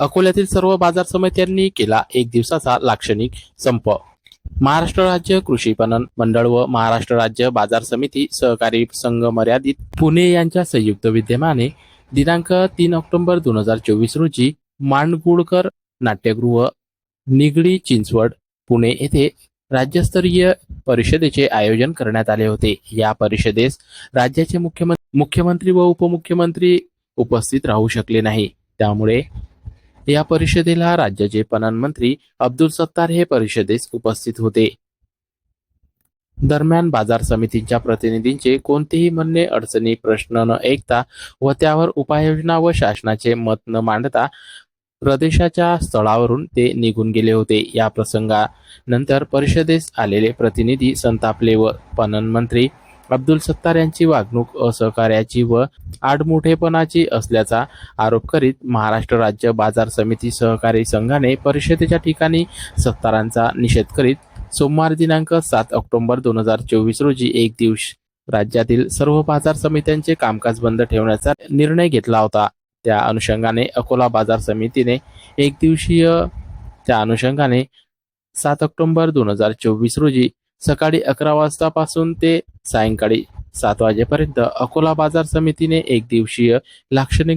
अकोल्यातील सर्व बाजार समित्यांनी केला एक दिवसाचा लाक्षणिक संप. महाराष्ट्र राज्य कृषी पणन मंडळ व महाराष्ट्र राज्य बाजार समिती सहकारी संघ मर्यादित पुणे यांच्या संयुक्त विद्यमाने दिनांक तीन ऑक्टोबर दोन हजार चोवीस रोजी मांडगुळकर नाट्यगृह निगडी चिंचवड पुणे येथे राज्यस्तरीय परिषदेचे आयोजन करण्यात आले होते. या परिषदेस राज्याचे मुख्यमंत्री मुख्यमंत्री व उपमुख्यमंत्री उपस्थित राहू शकले नाही. त्यामुळे या परिषदेला राज्याचे पणन मंत्री अब्दुल सत्तार हे परिषदेस उपस्थित होते. दरम्यान बाजार समितींच्या प्रतिनिधींचे कोणतेही म्हणणे अडचणी प्रश्न न ऐकता व त्यावर उपाययोजना व शासनाचे मत न मांडता प्रदेशाच्या स्थळावरून ते निघून गेले होते. या प्रसंगानंतर परिषदेस आलेले प्रतिनिधी संतापले व पणन मंत्री अब्दुल सत्तार यांची वागणूक असहकार्याची व आडमुठेपणाची असल्याचा आरोप करीत महाराष्ट्र राज्य बाजार समिती सहकारी संघाने परिषदेच्या ठिकाणी सत्तारांचा निषेध करीत सोमवार दिनांक सात ऑक्टोबर दोन हजार चोवीस रोजी एक दिवस राज्यातील सर्व बाजार समित्यांचे कामकाज बंद ठेवण्याचा निर्णय घेतला होता. त्या अनुषंगाने अकोला बाजार समितीने एक दिवसीय त्या अनुषंगाने सात ऑक्टोबर दोन हजार चोवीस रोजी सकाळी अकरा वाजतापासून ते सायंकाळी सात वाजेपर्यंत अकोला बाजार समितीने एक दिवसीय लाक्षणिक